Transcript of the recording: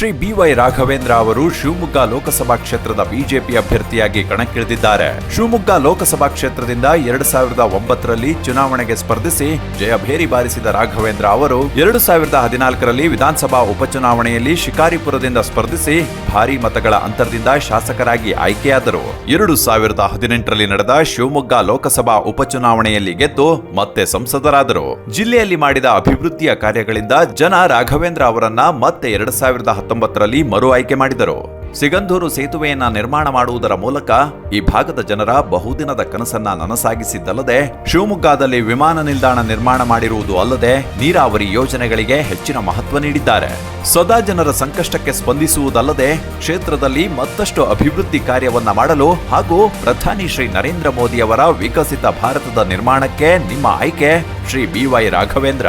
Shri B Y Raghavendra ಅವರು ಶಿವಮೊಗ್ಗ ಲೋಕಸಭಾ ಕ್ಷೇತ್ರದ BJP ಅಭ್ಯರ್ಥಿಯಾಗಿ ಕಣಕ್ಕಿಳಿದಿದ್ದಾರೆ. ಶಿವಮೊಗ್ಗ ಲೋಕಸಭಾ ಕ್ಷೇತ್ರದಿಂದ ಎರಡು ಸಾವಿರದ ಒಂಬತ್ತರಲ್ಲಿ ಚುನಾವಣೆಗೆ ಸ್ಪರ್ಧಿಸಿ ಜಯಭೇರಿ ಬಾರಿಸಿದ ರಾಘವೇಂದ್ರ ಅವರು ಎರಡು ಸಾವಿರದ ಹದಿನಾಲ್ಕರಲ್ಲಿ ವಿಧಾನಸಭಾ ಉಪಚುನಾವಣೆಯಲ್ಲಿ ಶಿಕಾರಿಪುರದಿಂದ ಸ್ಪರ್ಧಿಸಿ ಭಾರಿ ಮತಗಳ ಅಂತರದಿಂದ ಶಾಸಕರಾಗಿ ಆಯ್ಕೆಯಾದರು. ಎರಡು ಸಾವಿರದ ಹದಿನೆಂಟರಲ್ಲಿ ನಡೆದ ಶಿವಮೊಗ್ಗ ಲೋಕಸಭಾ ಉಪಚುನಾವಣೆಯಲ್ಲಿ ಗೆದ್ದು ಮತ್ತೆ ಸಂಸದರಾದರು. ಜಿಲ್ಲೆಯಲ್ಲಿ ಮಾಡಿದ ಅಭಿವೃದ್ಧಿಯ ಕಾರ್ಯಗಳಿಂದ ಜನ ರಾಘವೇಂದ್ರ ಅವರನ್ನ ಮತ್ತೆ ಎರಡು ಸಾವಿರದ ಹತ್ತೊಂಬತ್ತರಲ್ಲಿ ಮರು ಆಯ್ಕೆ ಮಾಡಿದರು. ಸಿಗಂಧೂರು ಸೇತುವೆಯನ್ನ ನಿರ್ಮಾಣ ಮಾಡುವುದರ ಮೂಲಕ ಈ ಭಾಗದ ಜನರ ಬಹುದಿನದ ಕನಸನ್ನ ನನಸಾಗಿಸಿದ್ದಲ್ಲದೆ, ಶಿವಮೊಗ್ಗದಲ್ಲಿ ವಿಮಾನ ನಿಲ್ದಾಣ ನಿರ್ಮಾಣ ಮಾಡಿರುವುದು ಅಲ್ಲದೆ, ನೀರಾವರಿ ಯೋಜನೆಗಳಿಗೆ ಹೆಚ್ಚಿನ ಮಹತ್ವ ನೀಡಿದ್ದಾರೆ. ಸದಾ ಜನರ ಸಂಕಷ್ಟಕ್ಕೆ ಸ್ಪಂದಿಸುವುದಲ್ಲದೆ, ಕ್ಷೇತ್ರದಲ್ಲಿ ಮತ್ತಷ್ಟು ಅಭಿವೃದ್ಧಿ ಕಾರ್ಯವನ್ನ ಮಾಡಲು ಹಾಗೂ ಪ್ರಧಾನಿ ಶ್ರೀ ನರೇಂದ್ರ ಮೋದಿ ಅವರ ವಿಕಸಿತ ಭಾರತದ ನಿರ್ಮಾಣಕ್ಕೆ ನಿಮ್ಮ ಆಯ್ಕೆ ಶ್ರೀ ಬಿವೈ ರಾಘವೇಂದ್ರ.